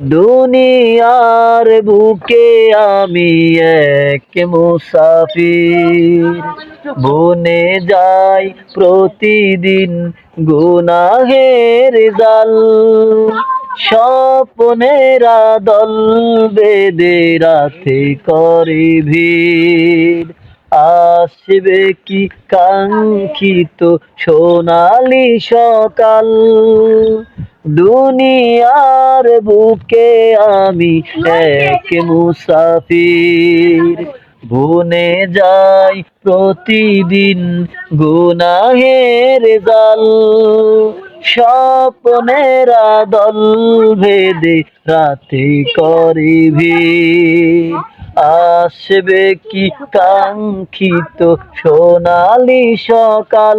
দুনিয়ার বুকে আমি এক মুসাফির। বনে যাই প্রতিদিন গুনাহের জাল, স্বপ্নেরা দল বেদে রাতে করে ভিড়। আসবে কি কাঙ্ক্ষিত সোনালি সকাল? দুনিয়ার বুকে আমি এক মুসাফির। বনে যাই প্রতিদিন গুনাহের জাল। স্বপ্নেরা দল ভেদে রাতে করে ভিড়। আসবে কি কাঙ্ক্ষিত সোনালি সকাল?